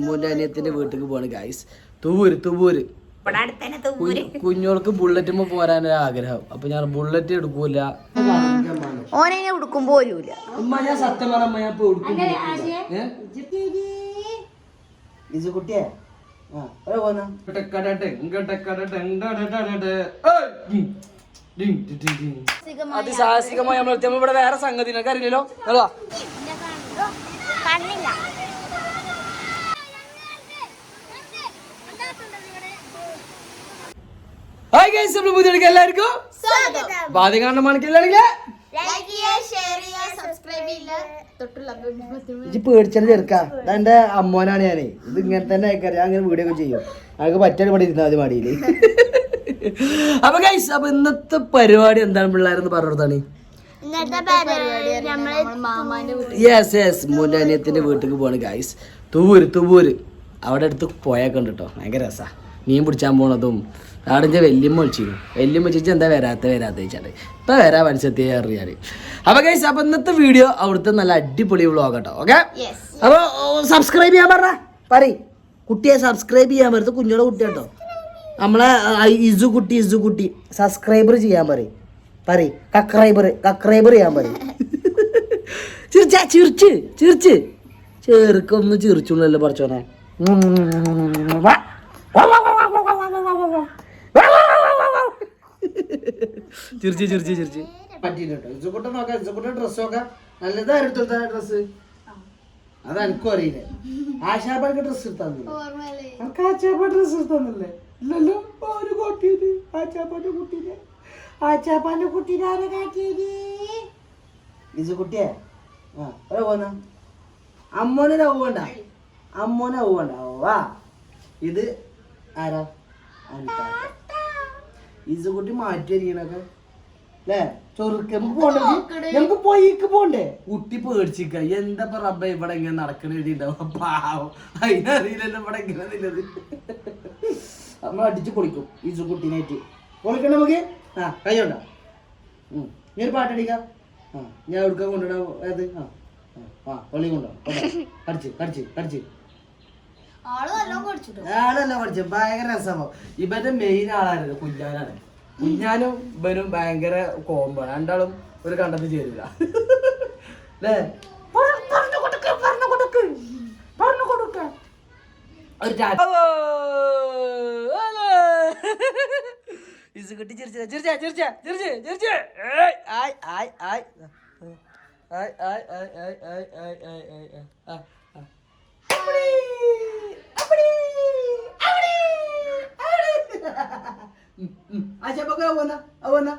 മുലാനിയത്തിന്റെ വീട്ടിലേക്ക് പോവാണ് ഗായ്സ് തൂര് തൂര് കുഞ്ഞോൾക്ക് ബുള്ളറ്റുമ്പോ പോരാനൊരു ആഗ്രഹം. അപ്പൊ ഞാൻ ബുള്ളറ്റ് എടുക്കൂല. ഓനെ ഉടുക്കുമ്പോ പോരൂല ഉമ്മ ഞാൻ സത്യം ഞാൻ അതിസാഹസികമായി നമ്മൾ എത്തിയപ്പോ ഇവിടെ വേറെ സംഗതി നിങ്ങൾക്ക് അറിയില്ലല്ലോ അതാ. ഹായ് അമ്മോനാണ് ഞാനേ. ഇത് ഇങ്ങനെ തന്നെ അയക്കറിയാം അങ്ങനെ വീഡിയോ ഒക്കെ ചെയ്യും. അയാൾക്ക് പറ്റാൻ ഇവിടെ ഇരുന്നാൽ മതി മടിയിൽ. അപ്പൊ ഗൈസ് അപ്പൊ ഇന്നത്തെ പരിപാടി എന്താണ് പിള്ളേരെന്ന് പറഞ്ഞതാണ് യെസ് യെസ് മുന്നാനിയത്തിന്റെ വീട്ടിലേക്ക് പോവാണ് ഗൈസ് തുവൂര് തുവൂര്. അവിടെ അടുത്ത് പോയ ഉണ്ട് കേട്ടോ ഭയങ്കര രസാ. മീൻ പിടിച്ചാൻ പോണതും അവിടെ എന്റെ വല്യമ്മ വിളിച്ചിരുന്നു. വല്യമ്മ വിളിച്ചിട്ട് എന്താ വരാത്ത വരാത്ത? ചോദിച്ചാണ്ട്. ഇപ്പൊ വരാ മനസ്സെത്തിയ അറിയാറ് അപ്പോൾ ഗൈസ് അപ്പൊ ഇന്നത്തെ വീഡിയോ അവിടുത്തെ നല്ല അടിപൊളി വ്ളോഗ് കേട്ടോ ഓക്കെ അപ്പോൾ സബ്സ്ക്രൈബ് ചെയ്യാൻ പറഞ്ഞ? പറയും. കുട്ടിയെ സബ്സ്ക്രൈബ് ചെയ്യാൻ പറ്റത്ത് കുഞ്ഞോടെ കുട്ടിയാട്ടോ. നമ്മളെ ഇസു കുട്ടി ഇസു കുട്ടി. സബ്സ്ക്രൈബർ ചെയ്യാൻ പറയും. പറയും. കക്രൈബർ കക്രൈബർ ചെയ്യാൻ പറയും. ചിരിച്ച ചിരിച്ച് ചിരിച്ച്. ചെറുക്കൊന്ന് ചിരിച്ചുള്ളല്ലോ പറച്ചോനെ ചിരിച്ച് ചിരിച്ച് ചിരിച്ച്. പറ്റിയിട്ടോ ഇസുക്കുട്ടൻ നോക്കാം ഇസുക്കുട്ടൻ ഡ്രസ് നോക്കാം. നല്ലതായിരുന്നു ഡ്രസ് അത് എനിക്കും അറിയില്ല. ഡ്രസ്സ് ഡ്രസ് എടുത്താന്നില്ലേ ആശാബ ഡ്രസ്സ് എടുത്താന്നില്ലേ ഇല്ലല്ലോ. അവർ കാട്ടിയത് ആച്ചാപ്പാന്റെ കുട്ടീനെ ആച്ചാപ്പാന്റെ കുട്ടീനെ ആരെ കാട്ടിയത്? ഇസു കുട്ടിയെ? ആ അവിടെ പോന്ന അമ്മോനെ പോവണ്ട അമ്മോനെ പോവണ്ട വാ. ഇത് ആരാ? അനിത. ഇസു കുട്ടി മാറ്റി വരികണൊക്കെ അല്ലേ? ചൊറുക്ക് നമുക്ക് പോണ്ടേ? നമുക്ക് പൊയ്ക്ക് പോണ്ടേ? കുട്ടി പേടിച്ചിക്ക എന്താ റബ്ബ ഇവിടെ ഇങ്ങനെ നടക്കണ എഴുതിണ്ടാവും പാവം. അതിനറിയില്ലല്ലോ ഇവിടെ ഇങ്ങനെ നിന്നത്. നമ്മൾ അടിച്ച് പൊളിക്കും ഈ കുട്ടീനായിട്ട് പൊളിക്കണം നമുക്ക്? ആ കൈയുണ്ട നീ ഒരു പാട്ടടിക്കാം ആ ഞാൻ എടുക്കാൻ കൊണ്ടുവരാം അത് ആ ആ പൊളി കൊണ്ടുപോകും കടിച്ച് കടിച്ച് കടിച്ച്. ആളല്ല പഠിച്ചു ഭയങ്കര രസമാവും ഇവരുടെ മെയിൻ ആളായിരുന്നു കുഞ്ഞാനാണ്. കുഞ്ഞാനും ഇവനും ഭയങ്കര കോമ്പോ രണ്ടാളും ഒരു കണ്ടത്തിൽ ചേരില്ല അല്ലേ? പറഞ്ഞു കൊടുക്ക പറഞ്ഞു കൊടുക്ക. പറഞ്ഞു കൊടുക്ക. ഒരു ఇసుగుట్టి చిరిచా చిరిచా చిరిచా చిరిచి చిరిచి ఆయ్ ఆయ్ ఆయ్. ఆయ్ ఆయ్ ఆయ్ ఆయ్ ఆయ్ ఆయ్ ఆయ్ ఆయ్ ఆయ్. చెప్పక అవనా అవనా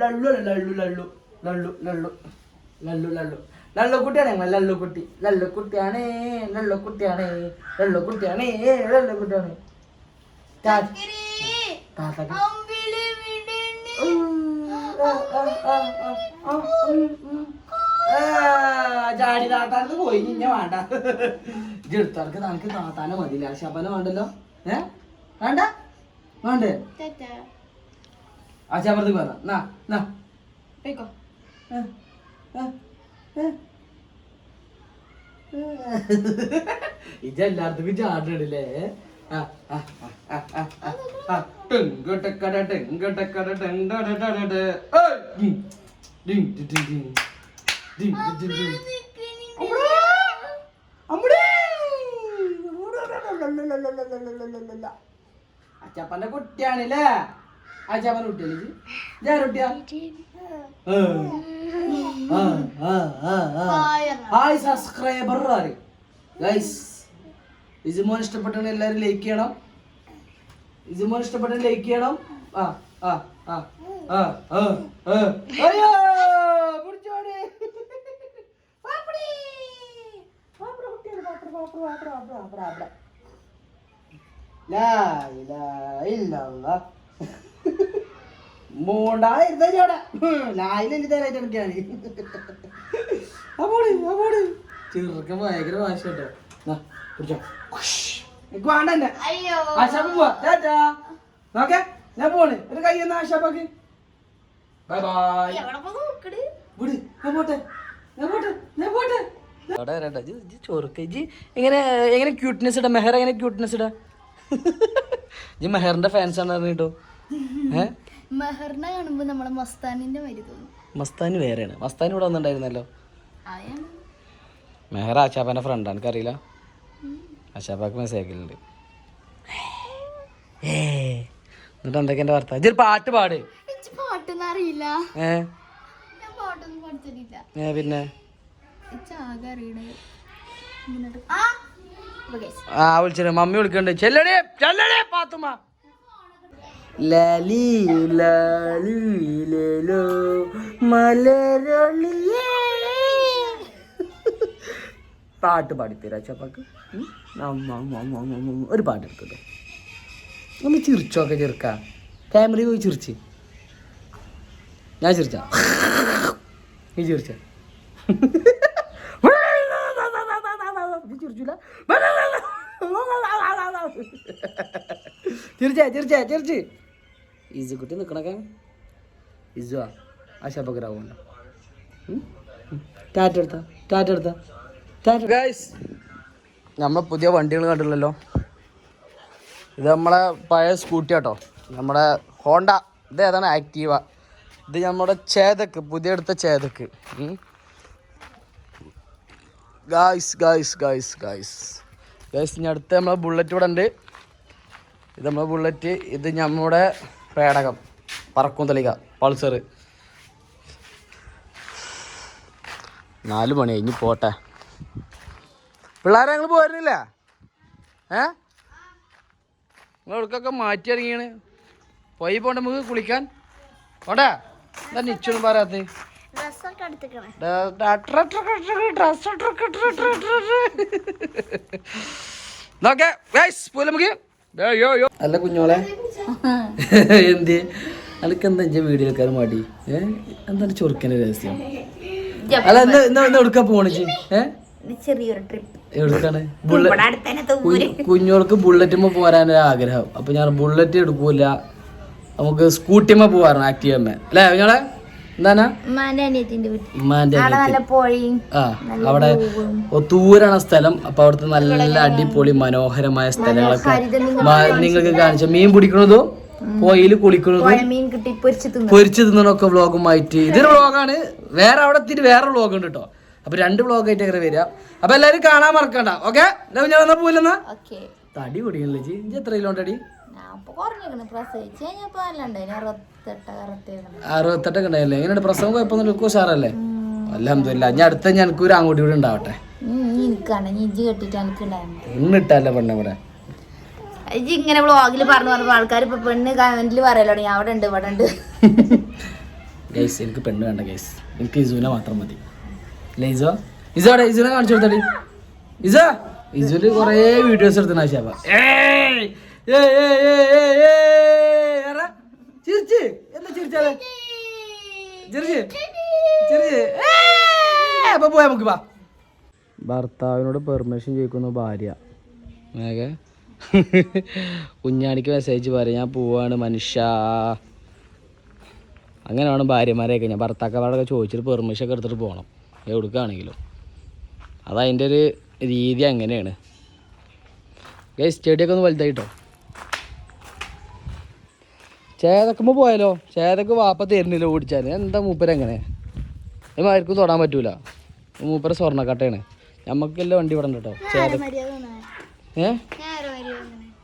లల్లు లల్లు లల్లు. లల్లు లల్లు. లల్లు లల్లు. లల్లు కుట్టానే లల్లు కుట్టి. లల్లు కుట్టానే లల్లు కుట్టానే లల్లు కుట్టానే లల్లు ജാടി താത്താനത്ത് പോയി നിന്നെ വേണ്ട. ഇജ്ജെടുത്തവർക്ക് നമുക്ക് താത്താനെ മതിയില്ല. ശബന വേണ്ടല്ലോ? ഏ? വേണ്ട? വേണ്ടേ? ആ ശബരത്തേക്ക് വേണം നാ നാ. പോയിക്കോ. ഇജ്ജെല്ലാർക്കും ചാടിടല്ലേ അച്ചപ്പന്റെ കുട്ടിയാണല്ലേ? അച്ചപ്പന്റെ കുട്ടിയാണ് ജാരുട്ടിയാ ഹായ് സബ്സ്ക്രൈബർ ഗൈസ്. ഇജുമോൻ ഇഷ്ടപ്പെട്ടാണ് എല്ലാവരും ലൈക്ക് ചെയ്യണം. ഇജുമോൻ ഇഷ്ടപ്പെട്ട ലൈക്ക് ചെയ്യണം. ആ ആ അയ്യോ പിടിച്ചോടി. മൂണ്ടായിരുന്ന ചോട തരായിട്ട് എനിക്കാണ് അപ്പോട് അപ്പോട് ചെറുക്ക ഭയങ്കര വാശ കേട്ടോ. പിടിച്ചോ എനിക്ക് വേണ്ട എന്നെ അയ്യോ ആശാപ്പ് പോവാ. ടാറ്റാ. നോക്കേ. ഞാൻ പോണ് ഒരു കൈ എന്നാ ആശാപ്പാക്ക് ബൈ ബൈ. ഞാൻ പോട്ടെ. ഞാൻ പോട്ടെ. ഞാൻ പോട്ടെ. അവിടെ വരണ്ട. ഇജ്ജ് ഇജ്ജ് ചൊറുക്ക എങ്ങനെ എങ്ങനെ ക്യൂട്ട്നെസ് ഇടാ? മെഹർ എങ്ങനെ ക്യൂട്ട്നെസ് ഇടാ? മെഹറിന്റെ ഫാൻസ് ആണ് പറഞ്ഞിട്ടോ ഏ? മെഹറിനെ കാണുമ്പോ നമ്മളെ മസ്താനിന്റെ മാതിരി തോന്നും. മസ്താനി വേറെയാണ്. മസ്താനി ഇവിടെ വന്നിട്ടുണ്ടായിരുന്നല്ലോ. മെഹർ ആശാപ്പാന്റെ ഫ്രണ്ടാണ് എനിക്കറിയില്ല. മെസ്സേജ് ഏ എന്നിട്ട് എന്തൊക്കെ എന്റെ വാർത്ത ഇജ്ജൊരു പാട്ട് പാട്. പാട്ടൊന്നും അറിയില്ല. ഏ? പിന്നെ? ആ വിളിച്ചത് മമ്മി വിളിക്കണ്ട് ചെല്ലടേ ചെല്ലടേ പാത്തുമ്മ. ലലി ലലി ലലോ മലരൊളിയേ. പാട്ട് പാടിത്തരാ ചപ്പാക്ക് ഒരു പാട്ട് നമ്മൾ ചിരിച്ചോക്കെ ചെറുക്ക. ക്യാമറ പോയി ചിരിച്ച്. ഞാൻ ചിരിച്ച? നീ ചിരിച്ച? നീ ചിരിച്ചേ ചിരിച്ചേ ചിരിച്ച്. ഈസി കുട്ടി നിൽക്കണൊക്കെ ഇസുവാ ആശാപകരാവുണ്ട് ടാറ്റ എടുത്ത? ടാറ്റ ടാറ്റ നമ്മൾ പുതിയ വണ്ടികൾ കണ്ടില്ലല്ലോ. ഇത് നമ്മളെ പഴയ സ്കൂട്ടി കേട്ടോ നമ്മുടെ ഹോണ്ട. ഇത് ഏതാണ്? ആക്റ്റീവ. ഇത് നമ്മുടെ ചേതക്ക് പുതിയ എടുത്ത Chetak guys guys guys guys guys ഇനി അടുത്ത നമ്മളെ ബുള്ളറ്റ് ഇവിടെ ഉണ്ട്. ഇത് നമ്മളെ ബുള്ളറ്റ് ഇത് നമ്മുടെ പേടകം. പറക്കും തളിക പൾസർ നാല് മണി കഴിഞ്ഞ് പോട്ടെ. പിള്ളേരെ ഞങ്ങൾ പോരുന്നില്ല ഏ നിങ്ങൾ ഇടക്കൊക്കെ മാറ്റി ഇറങ്ങിയാണ് പോയി പോണ്ട നമുക്ക് കുളിക്കാൻ ഓടാ എന്താ നിച്ചൊന്നും പറയാത്ത അല്ല കുഞ്ഞോളെ എന്ത് അനക്ക് എന്താ എന്റെ വീഡിയോ എടുക്കാൻ മടി ഏഹ് എന്താണ് ചൊറുക്കന്റെ രഹസ്യം അല്ല എന്താ എന്താ എന്താ എടുക്കാൻ പോണിച്ച് ഏഹ് ചെറിയൊരു ട്രിപ്പ് എടുക്കാണ് ബുള്ളറ്റ് കുഞ്ഞോൾക്ക് ബുള്ളറ്റുമ്പോ പോരാനൊരു ആഗ്രഹം. അപ്പൊ ഞാൻ ബുള്ളറ്റ് എടുക്കൂല. നമുക്ക് സ്കൂട്ടിമ്മ പോവാറാണ് ആക്റ്റീവമ്മ അല്ലേ ഞങ്ങളെ എന്താണ്? ആ അവിടെ ഒത്തൂരാണ് സ്ഥലം. അപ്പൊ അവിടുത്തെ നല്ല അടിപൊളി മനോഹരമായ സ്ഥലങ്ങളൊക്കെ നിങ്ങൾക്ക് കാണിച്ച. മീൻ പിടിക്കണതും? പോയിൽ കുളിക്കണതും? പൊരിച്ചു തിന്നണൊക്കെ വ്ളോഗുമായിട്ട് ഇതൊരു വ്ളോഗാണ് വേറെ അവിടെ എത്തിയിട്ട് വേറെ വ്ളോഗ് ഉണ്ട് കേട്ടോ അപ്പൊ രണ്ട് ബ്ലോഗ് ആയിട്ട് അങ്ങനെ വരിക. അപ്പൊ എല്ലാരും കാണാൻ മറക്കണ്ട. ഓക്കെ ഞാൻ വന്നാ പോയില്ലെന്നാ തടി പൊടിയല്ലേ ചേച്ചി ഇഞ്ചി എത്ര കിലോ തടി അറുപത്തെട്ടൊക്കെ ഉണ്ടായില്ലേ? എങ്ങനെയാണ് പ്രസവം കുഴപ്പമൊന്നും ലുക്കോ ഉഷാറല്ലേ? അലഹമില്ല ഞാൻ അടുത്ത ഞാൻ എനിക്കൊരു അങ്ങോട്ട് കൂടി ഉണ്ടാവട്ടെ. ഇന്നിട്ടല്ലേ പെണ്ണെ ഇവിടെ ഇങ്ങനെ വ്ളോഗിൽ പറഞ്ഞു പറഞ്ഞപ്പോ ആൾക്കാർ ഇപ്പൊ പെണ്ണ് കമന്റിൽ പറയലോ ഞാൻ അവിടെ ഉണ്ട് ഇവിടെ ഉണ്ട്. ഗൈസ് എനിക്ക് പെണ്ണ് വേണ്ട ഗൈസ് എനിക്ക് ഇസുവിനെ മാത്രം മതി. അല്ലേ ഇസോ കാണിച്ചു കൊടുത്തടി. ഇസോ? കുറേ വീഡിയോസ് എടുത്തണ ചിരിച്ച്. എന്താ ചിരിച്ചാലേ ചിരിച്ച്. ചിരിച്ച്. ഏയ്! അപ്പൊ പോയാ നമുക്ക് വാ. ഭർത്താവിനോട് പെർമിഷൻ ചോദിക്കുന്നു ഭാര്യ. കുഞ്ഞാണിക്ക് മെസ്സേജ് പറയാം ഞാൻ പോവാണ് മനുഷ്യ. അങ്ങനെയാണ് വേണം ഭാര്യമാരെയൊക്കെ ഞാൻ ഭർത്താക്കന്മാരൊക്കെ ചോദിച്ചിട്ട് പെർമിഷൻ ഒക്കെ എടുത്തിട്ട് പോകണം എവിടേക്കാണെങ്കിലും. അതതിന്റെ ഒരു രീതി അങ്ങനെയാണ്. ഗൈസ് സ്റ്റേഡിയൊക്കെ ഒന്ന് വലുതായിട്ടോ? ചേതക്കുമ്പോൾ പോയാലോ? ചേതക്ക് വാപ്പ തരുന്നില്ല ഓടിച്ചാൽ എന്താ മൂപ്പരങ്ങനെ ഇത് ആർക്കും തൊടാൻ പറ്റൂല. മൂപ്പര സ്വർണക്കട്ടയാണ്. നമുക്കെല്ലാം വണ്ടി വിടണ്ട കേട്ടോ ചേത ഏ?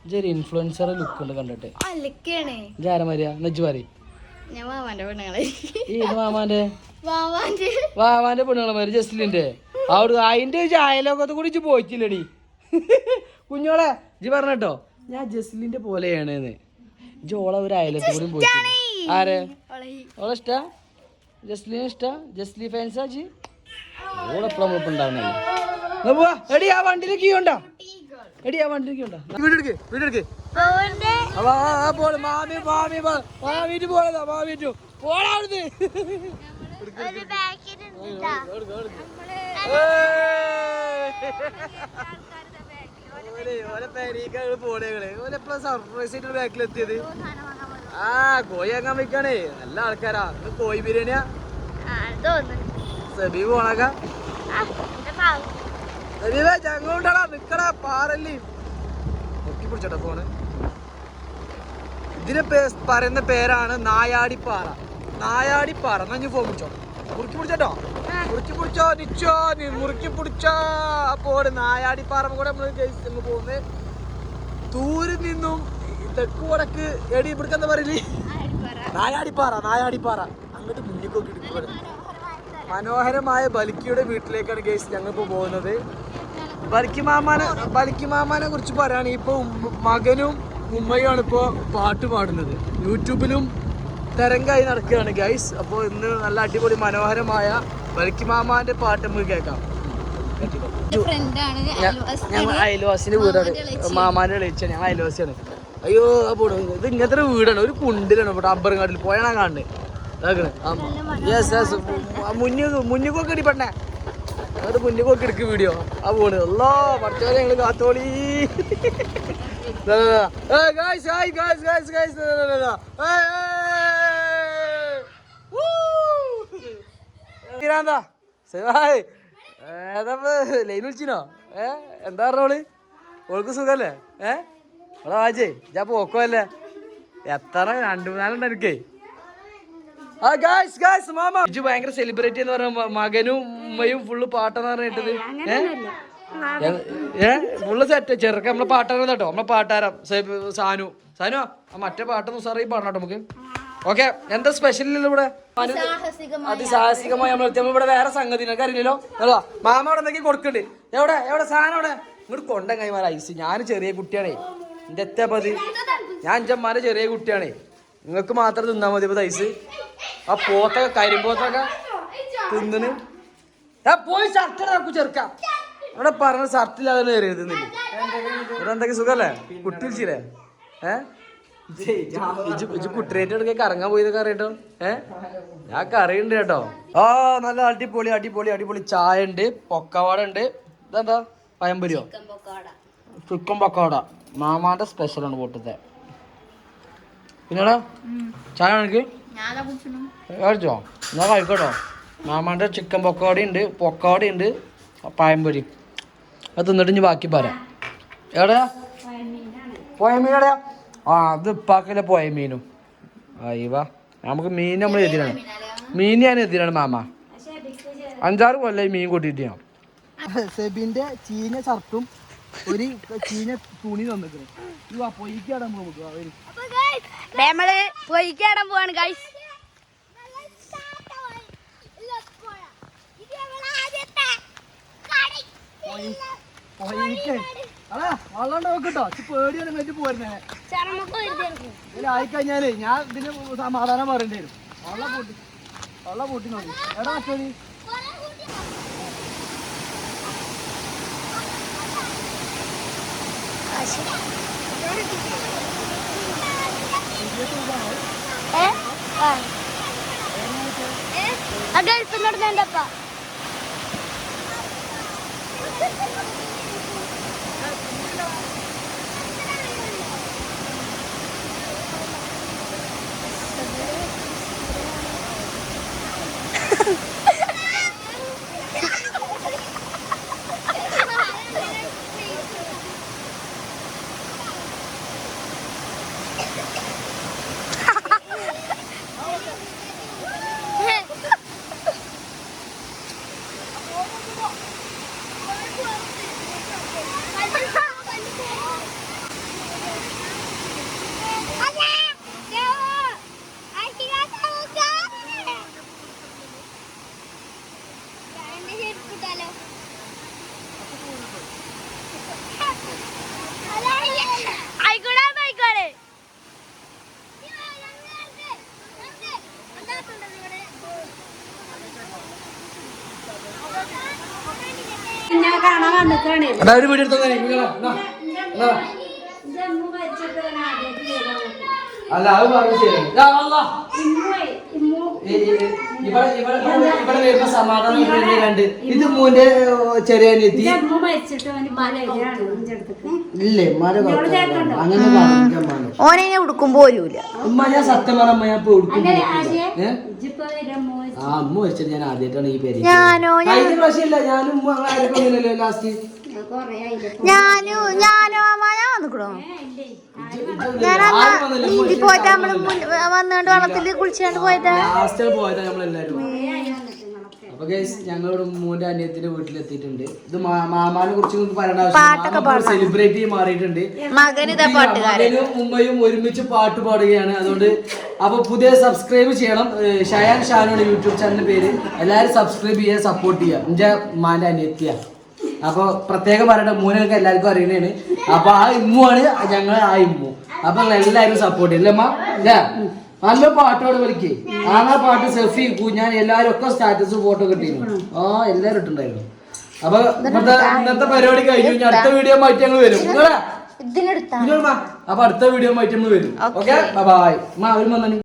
ഇതൊരു ഇൻഫ്ലുവൻസർ ലുക്ക് ഉണ്ട് കണ്ടിട്ട്. ജാരമാരിയ നെജ് ഞാൻ മാമാന്റെ? വാവാന്റെ. പെണ്ണുങ്ങളമാര് ജസ്റ്റിലിന്റെ അവിടെ അതിന്റെ അയലോകത്തെ കൂടി ഇജ്ജ് പോയിട്ടില്ലടി. കുഞ്ഞോളെ ഇജ്ജ് പറഞ്ഞോ ഞാൻ ജസ്ലിന്റെ പോലെയാണ് ഇജ്ജ് ഓളെ ഒരു അയലത്തെ കൂടി പോയി ആരെ? ഓളെ ഇഷ്ടാ? ജസ്ലിനെ ഇഷ്ടാ? ജസ്ലി ഫാൻസാ ജി ഓളെപ്പോഴും നമ്മളിപ്പോ ഉണ്ടാവുന്നല്ലേ പോവാ. എടി ആ വണ്ടിയിലേക്ക് ഉണ്ടോ? എടി ആ വണ്ടിയിലേക്ക് ഉണ്ടോ? വീടെടുക്ക് വീടെടുക്ക്. മാമി മാമി മാ- മാമീറ്റ് പോളതാ മാമീറ്റു. പോടാ അവിടുന്ന് സർപ്രൈസ് ആയിട്ട് ബാക്കിലെത്തിയത് ആ കോഴി വാങ്ങാൻ വെക്കാണേ നല്ല ആൾക്കാരാ. കോഴി ബിരിയാണിയാ. സബീബ് പോണക്ക. സബീബേ ചങ്ങോട്ടടാ നിക്കടാ പാറല്ലി. പൊക്കി പിടിച്ചോട്ടെ ഫോണ് ഇതിന് പറയുന്ന പേരാണ് നായാടിപ്പാറ. നായാടിപ്പാറ എന്നാ ഞാൻ ഫോൺ പിടിച്ചോ. മുറുക്കി പിടിച്ചോ മുറുക്കി പിടിച്ചോ നിച്ചോ നീ മുറുക്കി പിടിച്ചോ. അപ്പോൾ നായാടിപ്പാറ കൂടെ നമ്മൾ പോകുന്നത് ദൂരിൽ നിന്നും തെക്ക് വടക്ക് എടി ഇവിടുക്ക് എന്താ പറയില്ലേ നായാടിപ്പാറ. നായാടിപ്പാറ അങ്ങോട്ട് മുന്നിക്കൊക്കെ എടുക്കുന്നത് എടുക്കുക മനോഹരമായ ബലിക്കിയുടെ വീട്ടിലേക്കാണ് ഗേസ് ഞങ്ങൾ ഇപ്പൊ പോകുന്നത്. ബലിക്കി മാമാനെ ബലിക്കി മാമാനെ കുറിച്ച് പറയുകയാണെങ്കിൽ ഇപ്പോൾ മകനും ഉമ്മയുമാണ് ഇപ്പോ പാട്ട് പാടുന്നത്. യൂട്യൂബിലും തരംഗായി നടക്കുകയാണ് ഗൈസ് അപ്പോൾ ഇന്ന് നല്ല അടിപൊളി മനോഹരമായ ബലിക്കി മാമാന്റെ പാട്ട് നമുക്ക് കേൾക്കാം. ഞങ്ങൾ അയൽവാസിന്റെ വീടാണ്. മാമാന്റെ വിളിച്ച ഞങ്ങൾ അയൽവാസിയാണ്. അയ്യോ പോണു ഇത് ഇങ്ങനത്തെ വീടാണ്. ഒരു കുണ്ടിലാണ് ഇവിടെ അമ്പറങ്ങാട്ടിൽ പോയാണ് കാണുന്നത് യെസ് യെസ് മുന്നു മുന്നുകൊക്കെ ഇടി പെണ്ണേ. അങ്ങോട്ട് മുന്നുകൊക്കെ എടുക്ക് വീഡിയോ ആ പോണ്. അല്ലോ പഠിച്ചോലെ ഞങ്ങൾ കാത്തോളി. Guys guys guys guys guys എന്താ ഹായ് ഏതാ ലൈൻ വിളിച്ചിനോ? ഏ എന്താ പറഞ്ഞോൾ ഓൾക്ക് സുഖല്ലേ? ഏ? ഓളെ വാജേ ഞാൻ പോക്കല്ലേ എത്ര രണ്ടു മൂന്നാലുണ്ട് എനിക്കേ ആ ഗായ്സ് ഗായ്സ് മാമ. ഇജു ഭയങ്കര സെലിബ്രിറ്റി എന്ന് പറഞ്ഞ മകനും ഉമ്മയും ഫുള്ള് പാട്ടെന്ന് പറഞ്ഞിട്ടത്. ഏ? ഫുള്ള് സെറ്റ് ചെറുക്ക നമ്മളെ പാട്ടാരം കേട്ടോ. നമ്മളെ പാട്ടാരം സാനു. സാനു ആ മറ്റേ പാട്ടൊന്നും സാറേ പാടണം കേട്ടോ നമുക്ക്. ഓക്കെ എന്താ സ്പെഷ്യൽ ഇവിടെ? അതിസാഹസികമായി നമ്മൾ എത്തിയപ്പോ ഇവിടെ വേറെ സംഗതി നിനക്ക് അറിയില്ലല്ലോ. അല്ലോ മാമ അവിടെ എന്തൊക്കെ കൊടുക്കണ്ട് എവിടെ എവിടെ സാധനം അവിടെ? ഇങ്ങോട്ട് കൊണ്ട കൈമാറ ഐസ്. ഞാൻ ചെറിയ കുട്ടിയാണേ. എന്റെ എത്തപ്പത് ഞാൻ അഞ്ചമ്മാരെ ചെറിയ കുട്ടിയാണേ. നിങ്ങൾക്ക് മാത്രം തിന്നാൽ മതി ഇപ്പൊ ഐസ്. ആ പോത്തൊക്കെ കരിമ്പോത്തൊക്കെ തിന്നിന്. ഞാൻ പോയി ഷർട്ട് നമുക്ക് ചെറുക്കാം. ഇവിടെ പറഞ്ഞ ഷർട്ടില്ലാതെ കയറിയത് ഇവിടെ എന്തൊക്കെ സുഖല്ലേ? കുട്ടി വിളിച്ചില്ലേ? ഏഹ് കുട്ടിരേറ്റ് എടുക്കാൻ കറങ്ങാൻ പോയതൊക്കെ അറിയട്ടോ ഏ? ഞാൻ കറിയുണ്ട് കേട്ടോ. ആ നല്ല അടിപൊളി അടിപൊളി അടിപൊളി ചായ ഉണ്ട് പൊക്കവാട ഉണ്ട് ഇതെന്താ? പയമ്പരിയോ? ചിക്കൻ പൊക്കവാട. മാമാന്റെ സ്പെഷ്യലാണ് കൂട്ടത്തെ പിന്നെടാ ചായ എനിക്ക് കഴിച്ചോ? എന്നാ കഴിക്കട്ടോ. മാമാന്റെ ചിക്കൻ പൊക്കവാട ഉണ്ട് പൊക്കവാട ഉണ്ട് പയമ്പൊരി. അത് തിന്നിട്ട് ഇനി ബാക്കി പറയാം. എവിടെയാ? പോയ മീൻ എവിടെയാ ആ അത് ഇപ്പാക്കല്ലേ പോയ മീനും? അയ്യവാ. നമുക്ക് മീൻ നമ്മൾ എതിരാണ് മീൻ ഞാൻ എതിരാണ് മാമ. അഞ്ചാറ് കൊല്ലായി മീൻ കൂട്ടിയിട്ട് ഞാൻ. സെബിന്റെ ചീഞ്ഞ ഷർട്ടും ഒരു ചീഞ്ഞ തുണി തന്നിട്ട് പൊയ്ക്കാടാൻ പോകും നമ്മൾ പൊയ്ക്കാടാൻ പോവാണ് ഗൈസ് അതാ വള്ളം നോക്കട്ടോ. പേടിയാണ് വെച്ച് പോരുന്നേ. ഇതിലായിക്കഴിഞ്ഞാലേ ഞാൻ ഇതിന് സമാധാനം പറയേണ്ടി വരും. വള്ള പൂട്ടി വള്ള പൂട്ടി നോക്കി. എടാ മറ്റോടി ഗൾഫിനോട് എന്റെ അപ്പ ആയിക്കോട്ടെ ആയിക്കോട്ടെ ഞാൻ കാണാൻ വന്നിക്കാണ് അതാ ഒരു വീഡിയോ എടുത്തോ അല്ല അത് പറഞ്ഞു ശരി. ഇവിടെ ഇവിടെ ഇവിടെ സമാധാനം ഇത് മൂന്റെ ചെറിയ ഇന്റെ ഇല്ലേ മരം അങ്ങനെ പറഞ്ഞു ഓനെ ഉടുക്കും പോരൂല ഉമ്മ ഞാൻ സത്യം പറഞ്ഞ ഞാൻ ഇപ്പൊ ഉടുക്കും ആ അമ്മ വെച്ചിട്ട് ഞാൻ ആദ്യമായിട്ടാണ് ഈ പേര് ഞാനോ കഴിഞ്ഞ പ്രാവശ്യം ഇല്ല ഞാനും ഉമ്മ അങ്ങനെ ആരും ലാസ്റ്റ് ഞാനോ ഞാനും അമ്മ ഞാൻ വന്നിക്കണോ? ഞാൻ ആരും വന്നില്ല. നീന്തി പോയിട്ട് നമ്മൾ വന്നുകൊണ്ട് വെള്ളത്തിൽ കുളിച്ചാണ്ട് നമ്മളെല്ലാരും. അപ്പൊ ഞങ്ങളുടെ മൂന്റെ അനിയത്തിന്റെ വീട്ടിലെത്തിയിട്ടുണ്ട്. ഇത് മാമാനെ കുറിച്ച് നിങ്ങൾക്ക് ആവശ്യം സെലിബ്രേറ്റ് ചെയ്ത് മാറിയിട്ടുണ്ട്. മകൻ ഇതാ പാട്ടുകാരൻ. മകനും ഉമ്മയും ഒരുമിച്ച് പാട്ട് പാടുകയാണ്. അതുകൊണ്ട് അപ്പൊ പുതിയ സബ്സ്ക്രൈബ് ചെയ്യണം. ഷയാൻ ഷാനോട് യൂട്യൂബ് ചാനലിന്റെ പേര്. എല്ലാരും സബ്സ്ക്രൈബ് ചെയ്യുക സപ്പോർട്ട് ചെയ്യുക. എന്റെ മാന്റെ അനിയത്തിയ. അപ്പൊ പ്രത്യേകം പറയട്ടെ മൂന്നൊക്കെ എല്ലാവർക്കും അറിയണേണ് അപ്പൊ ആ ഇമ്മുവാണ് ഞങ്ങൾ ആ ഇമ്മു. അപ്പൊ എല്ലാവരും സപ്പോർട്ട് ചെയ്യും. അല്ലേ? നല്ല പാട്ടോട് വിളിക്ക് ആ പാട്ട് സെഫി ഞാൻ എല്ലാവരും ഒക്കെ സ്റ്റാറ്റസ് ഫോട്ടോ കിട്ടിയിരുന്നു ആ എല്ലാരും ഇട്ടുണ്ടായിരുന്നു അപ്പൊ ഇന്നത്തെ ഇന്നത്തെ പരിപാടി കഴിഞ്ഞു. ഇനി അടുത്ത വീഡിയോ മാറ്റി ഞങ്ങൾ വരും. അപ്പൊ അടുത്ത വീഡിയോ മാറ്റി നമ്മൾ വരും. ഓക്കെ ബൈ മാ അവരും വന്നു